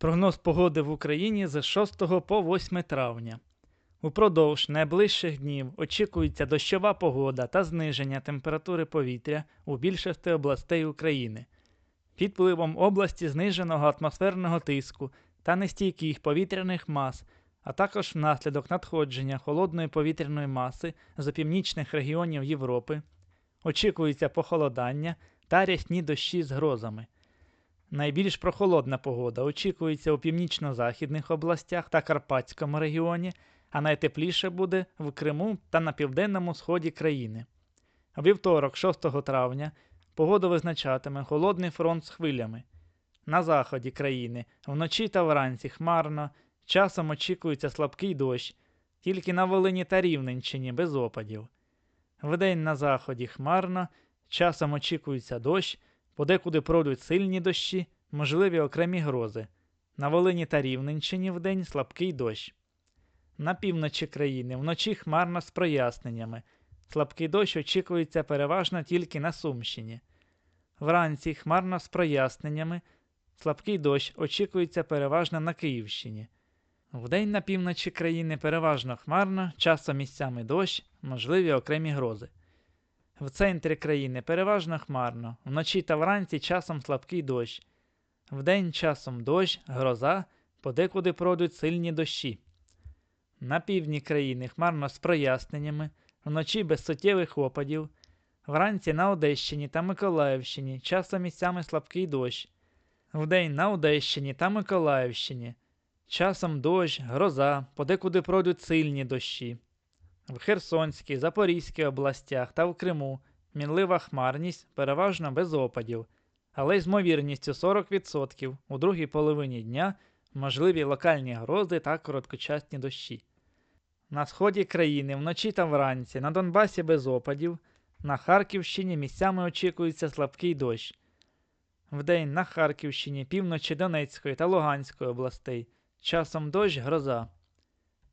Прогноз погоди в Україні з 6 по 8 травня. Упродовж найближчих днів очікується дощова погода та зниження температури повітря у більшості областей України. Під впливом області зниженого атмосферного тиску та нестійких повітряних мас, а також внаслідок надходження холодної повітряної маси з північних регіонів Європи, очікується похолодання та рясні дощі з грозами. Найбільш прохолодна погода очікується у північно-західних областях та Карпатському регіоні, а найтепліше буде в Криму та на південному сході країни. Вівторок, 6 травня, погоду визначатиме холодний фронт з хвилями. На заході країни вночі та вранці хмарно, часом очікується слабкий дощ, тільки на Волині та Рівненщині без опадів. Вдень на заході хмарно, часом очікується дощ, подекуди пройдуть сильні дощі, можливі окремі грози. На Волині та Рівненщині вдень слабкий дощ. На півночі країни вночі хмарно з проясненнями. Слабкий дощ очікується переважно тільки на Сумщині. Вранці хмарно з проясненнями. Слабкий дощ очікується переважно на Київщині. Вдень на півночі країни переважно хмарно, часом місцями дощ, можливі окремі грози. В центрі країни переважно хмарно, вночі та вранці часом слабкий дощ. Вдень часом дощ, гроза, подекуди пройдуть сильні дощі. На півдні країни хмарно з проясненнями, вночі без суттєвих опадів. Вранці на Одещині та Миколаївщині часом місцями слабкий дощ. Вдень на Одещині та Миколаївщині. Часом дощ, гроза, подекуди пройдуть сильні дощі. В Херсонській, Запорізькій областях та в Криму мінлива хмарність переважно без опадів, але й з ймовірністю 40% у другій половині дня можливі локальні грози та короткочасні дощі. На сході країни вночі та вранці на Донбасі без опадів, на Харківщині місцями очікується слабкий дощ. Вдень на Харківщині, півночі Донецької та Луганської областей, часом дощ гроза.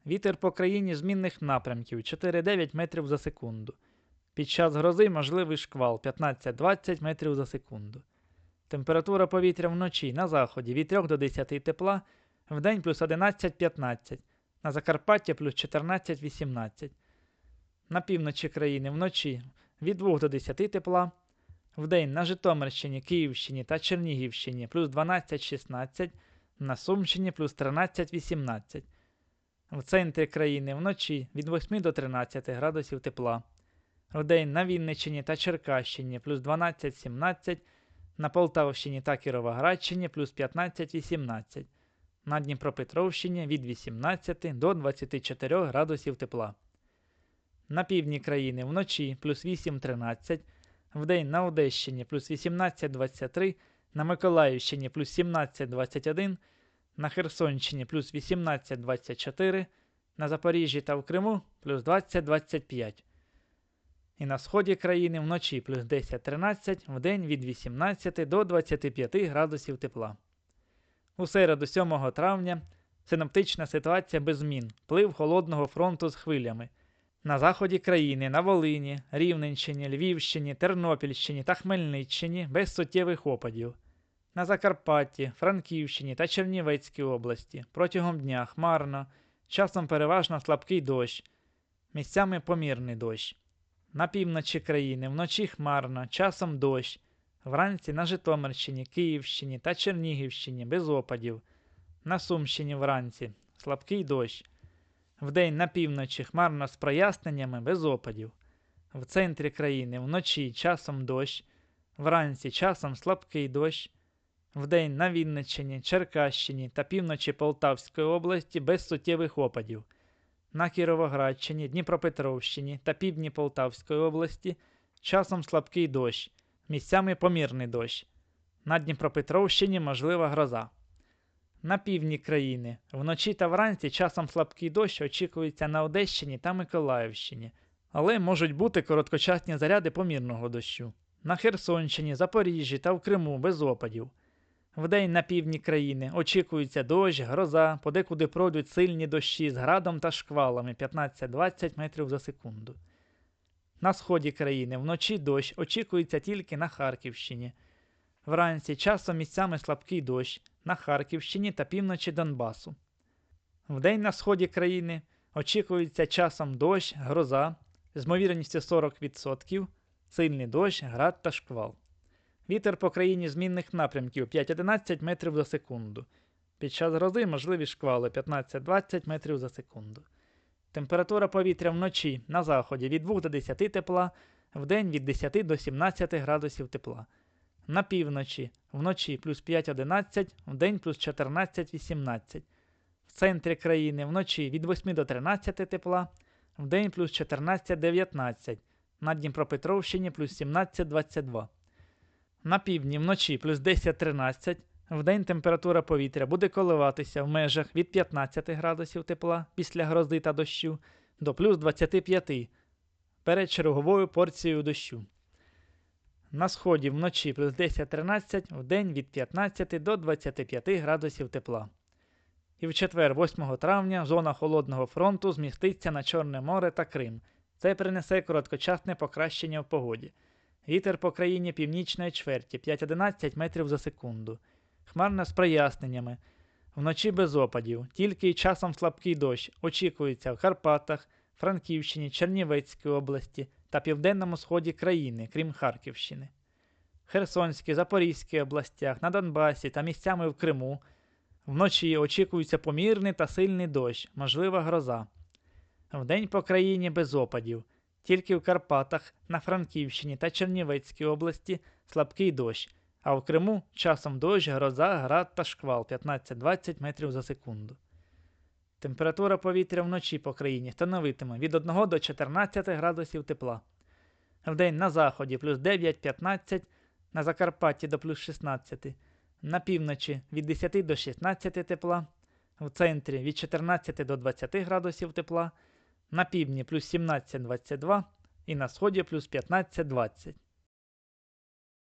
Вітер по країні змінних напрямків 4-9 метрів за секунду. Під час грози можливий шквал 15-20 метрів за секунду. Температура повітря вночі на заході від 3 до 10 тепла, вдень плюс 11-15, на Закарпатті плюс 14-18. На півночі країни вночі від 2 до 10 тепла, вдень на Житомирщині, Київщині та Чернігівщині плюс 12-16, на Сумщині плюс 13-18. В центрі країни вночі від 8 до 13 градусів тепла. Вдень на Вінниччині та Черкащині плюс 12-17, на Полтавщині та Кіровоградщині плюс 15-18, на Дніпропетровщині від 18 до 24 градусів тепла. На півдні країни вночі плюс 8-13, вдень на Одещині плюс 18-23, на Миколаївщині плюс 17-21, на Херсонщині плюс 18-24, на Запоріжжі та в Криму плюс 20-25. І на сході країни вночі плюс 10-13, вдень від 18 до 25 градусів тепла. У середу 7 травня синоптична ситуація без змін, плив холодного фронту з хвилями. На заході країни, на Волині, Рівненщині, Львівщині, Тернопільщині та Хмельниччині без суттєвих опадів. На Закарпатті, Франківщині та Чернівецькій області протягом дня хмарно, часом переважно слабкий дощ, місцями помірний дощ. На півночі країни вночі хмарно, часом дощ, вранці на Житомирщині, Київщині та Чернігівщині без опадів, на Сумщині вранці слабкий дощ. Вдень на півночі хмарно з проясненнями без опадів. В центрі країни вночі часом дощ, вранці часом слабкий дощ. Вдень на Вінниччині, Черкащині та півночі Полтавської області без суттєвих опадів. На Кіровоградщині, Дніпропетровщині та півдні Полтавської області часом слабкий дощ, місцями помірний дощ. На Дніпропетровщині можлива гроза. На півдні країни вночі та вранці часом слабкий дощ очікується на Одещині та Миколаївщині, але можуть бути короткочасні заряди помірного дощу. На Херсонщині, Запоріжжі та в Криму без опадів. Вдень на півдні країни. Очікується дощ, гроза, подекуди пройдуть сильні дощі з градом та шквалами. 15-20 метрів за секунду. На сході країни. Вночі дощ. Очікується тільки на Харківщині. Вранці часом місцями слабкий дощ, на Харківщині та півночі Донбасу. Вдень на сході країни. Очікується часом дощ, гроза. З ймовірністю 40%, сильний дощ, град та шквал. Вітер по країні змінних напрямків 5-11 метрів за секунду. Під час грози можливі шквали 15-20 метрів за секунду. Температура повітря вночі на заході від 2 до 10 тепла, вдень від 10 до 17 градусів тепла. На півночі вночі плюс 5-11, вдень плюс 14-18. В центрі країни вночі від 8 до 13 тепла, вдень плюс 14-19, на Дніпропетровщині плюс 17-22. На півдні вночі плюс 10-13, вдень температура повітря буде коливатися в межах від 15 градусів тепла після грози та дощу до плюс 25 перед черговою порцією дощу. На сході вночі плюс 10-13, вдень від 15 до 25 градусів тепла. І в четвер, 8 травня, зона холодного фронту зміститься на Чорне море та Крим. Це принесе короткочасне покращення в погоді. Вітер по країні північної чверті 5-11 метрів за секунду. Хмарно з проясненнями. Вночі без опадів, тільки й часом слабкий дощ очікується в Карпатах, Франківщині, Чернівецькій області та південному сході країни, крім Харківщини. Херсонській, Запорізькій областях, на Донбасі та місцями в Криму. Вночі очікується помірний та сильний дощ, можлива гроза. Вдень по країні без опадів. Тільки в Карпатах, на Франківщині та Чернівецькій області слабкий дощ, а в Криму часом дощ, гроза, град та шквал 15-20 метрів за секунду. Температура повітря вночі по країні становитиме від 1 до 14 градусів тепла. Вдень на заході плюс 9-15, на Закарпатті до плюс 16, на півночі від 10 до 16 тепла, в центрі від 14 до 20 градусів тепла, на півдні плюс 17-22 і на сході плюс 15-20.